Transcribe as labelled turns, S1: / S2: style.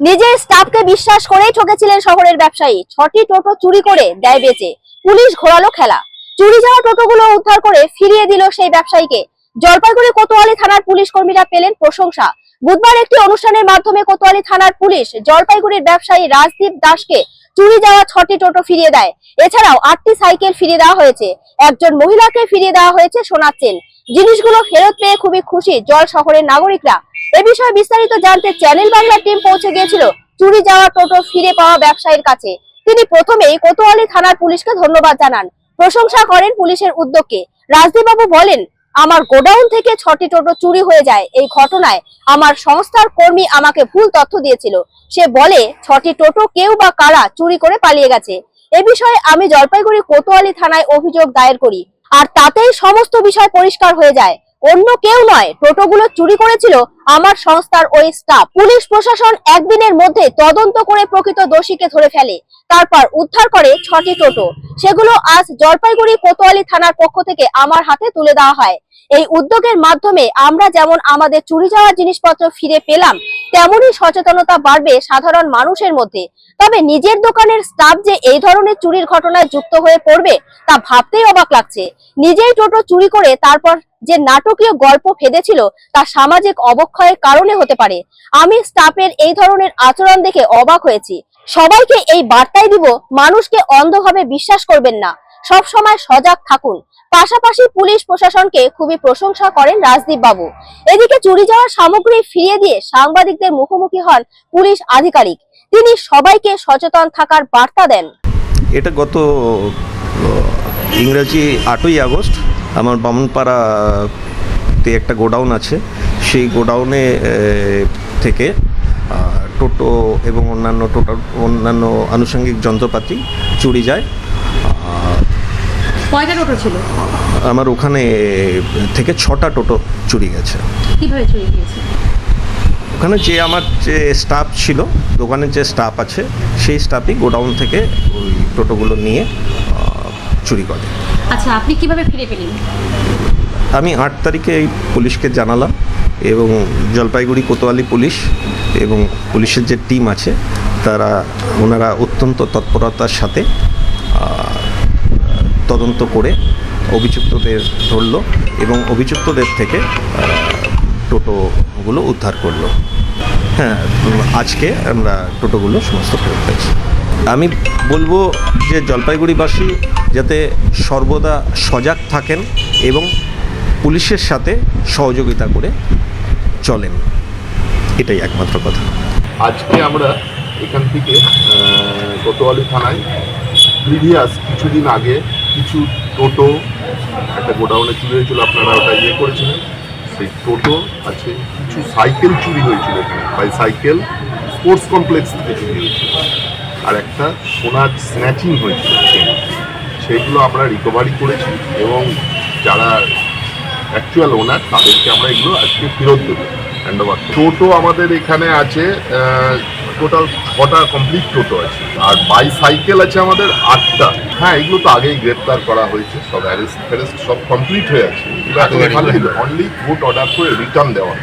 S1: নিজের স্টাফকে বিশ্বাস করেই ঠকেছিলেন শহরের ব্যবসায়ী। ছটি টোটো চুরি করে দেয় বেচে। পুলিশ ঘোরালো খেলা। চুরি যাওয়া টোটোগুলো উদ্ধার করে ফিরিয়ে দিল সেই ব্যবসায়ীকে। জলপাইগুড়ি কোতোয়ালি থানার পুলিশ কর্মীরা পেলেন প্রশংসা। বুধবার একটি অনুষ্ঠানের মাধ্যমে কোতোয়ালি থানার পুলিশ জলপাইগুড়ির ব্যবসায়ী রাজদীপ দাসকে চুরি যাওয়া ছটি টোটো ফিরিয়ে দেয়। এছাড়াও আটটি সাইকেল ফিরিয়ে দেওয়া হয়েছে। একজন মহিলাকে ফিরিয়ে দেওয়া হয়েছে সোনার চেন। জিনিসগুলো ফেরত পেয়ে খুবই খুশি জল শহরের নাগরিকরা। এ বিষয়ে বিস্তারিত জানতে চ্যানেল বাংলা টিম পৌঁছে গিয়েছিল। চুরি যাওয়া টোটো ফিরে পাওয়া ব্যবসায়ীর কাছে। তিনি প্রথমেই কোতোয়ালি থানার পুলিশকে ধন্যবাদ জানান। প্রশংসা করেন পুলিশের উদ্যোগকে। রাজদীপবাবু বলেন, আমার গোডাউন থেকে ছটি টোটো চুরি হয়ে যায়। এই ঘটনায় আমার সংস্থার কর্মী আমাকে ভুল তথ্য দিয়েছিল। সে বলে, ছটি টোটো কেউ বা কারা চুরি করে পালিয়ে গেছে। এ বিষয়ে আমি জলপাইগুড়ি কোতোয়ালি থানায় অভিযোগ দায়ের করি। আর তাতেই সমস্ত বিষয় পরিষ্কার হয়ে যায়। অন্য কেউ নয় টোটোগুলো চুরি করেছিল আমার সংস্থার ওই স্টাফ পুলিশ প্রশাসন একদিনের মধ্যে তদন্ত করে প্রকৃত দোষীকে ধরে ফেলে। তারপর উদ্ধার করে ছটি টোটো। সেগুলো আজ জলপাইগুড়ি কোতোয়ালি থানার পক্ষ থেকে আমার হাতে তুলে দেওয়া হয়। এই উদ্যোগের মাধ্যমে আমরা যেমন আমাদের চুরি যাওয়া জিনিসপত্র ফিরে পেলাম, তেমনই সচেতনতা বাড়বে সাধারণ মানুষের মধ্যে। তবে নিজের দোকানের স্টাফ যে এই ধরনের চুরির ঘটনায় যুক্ত হয়ে পড়বে, তা ভাবতেই অবাক লাগছে। নিজেই টোটো চুরি করে তারপর যে নাটকীয় গল্প ফেদেছিল, তা সামাজিক অবক্ষয়ের কারণে হতে পারে। আমি স্টাফের এই ধরনের আচরণ দেখে অবাক হয়েছি। সবাইকে এই বার্তাই দিব, মানুষকে অন্ধভাবে বিশ্বাস করবেন না। সব সময় সজাগ থাকুন। পাশাপাশি পুলিশ প্রশাসনকে খুবই প্রশংসা করেন রাজদীপ বাবু। এদিকে চুরি যাওয়া সামগ্রী ফিরিয়ে দিয়ে সাংবাদিকদের মুখোমুখি হন পুলিশ আধিকারিক। তিনি সবাইকে সচেতন থাকার বার্তা দেন।
S2: এটা গত ইংরাজি আটই আগস্ট, আমার বামনপাড়াতে একটা গোডাউন আছে। সেই গোডাউনে থেকে টোটো এবং অন্যান্য টোটো অন্যান্য আনুষঙ্গিক যন্ত্রপাতি চুরি যায়।
S3: কয়টা টোটো ছিল?
S2: আমার ওখানে থেকে ছটা টোটো চুরি গেছে।
S3: কীভাবে চুরি গিয়েছে?
S2: ওখানে যে আমার যে স্টাফ ছিল দোকানের যে স্টাফ আছে সেই স্টাফই গোডাউন থেকে ওই টোটোগুলো নিয়ে চুরি করে।
S3: আচ্ছা আপনি কীভাবে ফিরে পেলেন?
S2: আমি আট তারিখে এই পুলিশকে জানালাম। এবং জলপাইগুড়ি কোতোয়ালি পুলিশ এবং পুলিশের যে টিম আছে, তারা, ওনারা অত্যন্ত তৎপরতার সাথে তদন্ত করে অভিযুক্তদের ধরলো এবং অভিযুক্তদের থেকে টোটোগুলো উদ্ধার করল। হ্যাঁ আজকে আমরা টোটোগুলো সমস্ত ফেরত পেয়েছি। আমি বলব যে জলপাইগুড়িবাসী যাতে সর্বদা সজাগ থাকেন এবং পুলিশের সাথে সহযোগিতা করে চলেন। এটাই একমাত্র কথা।
S4: আজকে আমরা এখান থেকে কোতোয়ালি থানায় প্রিভিয়াস কিছুদিন আগে কিছু টোটো, একটা গোডাউনে চুরি হয়েছিল, আপনারা ওটা ইয়ে করেছিলেন। সেই টোটো আছে, কিছু সাইকেল চুরি হয়েছিল এখানে। বাই সাইকেল, স্পোর্টস কমপ্লেক্স থেকে চুরি হয়েছিল। আর একটা সোনার স্ন্যাচিং হয়েছিল। সেইগুলো আমরা রিকভারি করেছি এবং যারা অ্যাকচুয়াল ওনার তাদেরকে আমরা এগুলো আজকে ফেরত দেবো। হ্যান্ড ওভার টোটো আমাদের এখানে আছে টোটাল ছটা কমপ্লিট টোটো আছে। আর বাইসাইকেল আছে আমাদের আটটা। হ্যাঁ এগুলো তো আগেই গ্রেপ্তার করা হয়েছে সব অ্যারেস্ট ফ্যারেস্ট সব কমপ্লিট হয়ে আছে। অনলি ভোট অর্ডার করে রিটার্ন দেওয়া।